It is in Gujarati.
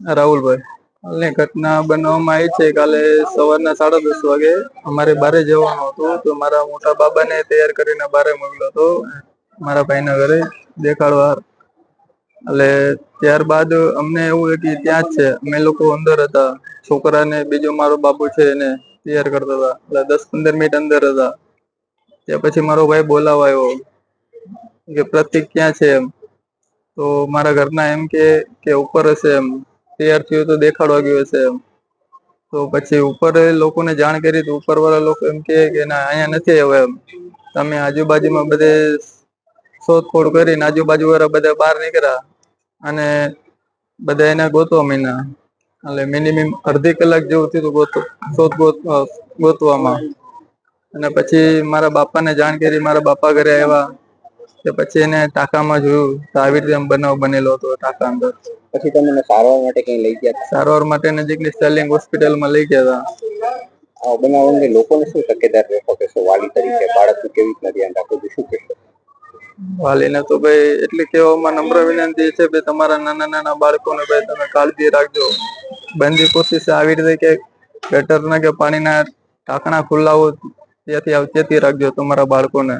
રાહુલભાઈ હાલની ઘટના બનવામાં આવી છે. કાલે સવારના સાડા દસ વાગે અમારે બારે જવાનું હતું તો મારા મોટા બાબાને તૈયાર કરીને બારે મોકલ્યો હતો. મારા ભાઈના ઘરે દેખાડવા એટલે ત્યારબાદ અમને એવું કે ત્યાં જ છે. અમે લોકો અંદર હતા. છોકરાને બીજો મારો બાબુ છે એને તૈયાર કરતા હતા. એટલે દસ પંદર મિનિટ અંદર હતા. ત્યાં પછી મારો ભાઈ બોલાવા આવ્યો કે પ્રતિક ક્યાં છે એમ. તો મારા ઘરના એમ કે ઉપર હશે એમ. તૈયાર તો દેખાડવા ગયો હશે એમ. તો પછી ઉપર લોકોને જાણ કરી તો ઉપર વાળા લોકો એમ કે ના, અહીંયા નથી આવ્યો એમ. તમે આજુબાજુમાં બધે શોધખોળ કરીને આજુબાજુ વાળા બધા બહાર નીકળ્યા અને બધા એને ગોતવા માંડ્યા. એટલે મિનિમમ અડધી કલાક જેવું થયું ગોત, શોધ ગોત ગોતવામાં. અને પછી મારા બાપાને જાણ કરી, મારા બાપા ઘરે આવ્યા. કે પછી એને ટાંકામાં જોયું. તો આવી રીતે બનાવ બનેલો હતો ટાંકા અંદર. પછી તમને સારવાર માટે કઈ લઈ ગયા સારવાર માટે નજીકની સ્ટાર્લિંગ હોસ્પિટલમાં લઈ ગયા હતા. બનાવ અંગે લોકોને શું તકેદાર રહેતો કે શું વાલી તરીકે બાળકનું કેવી રીતના ધ્યાન રાખવું જોઈએ? શું કહેશો? વાલીને તો ભાઈ એટલી કહેવામાં નમ્ર વિનંતી છે કે તમારા નાના નાના બાળકોને ભાઈ તમે કાળજી રાખજો. બંધી કોશિશ આવી રીતે કે ગટરના કે પાણીના ટાંકણા ખુલ્લા હોય ત્યાંથી અવચેતી રાખજો તમારા બાળકોને.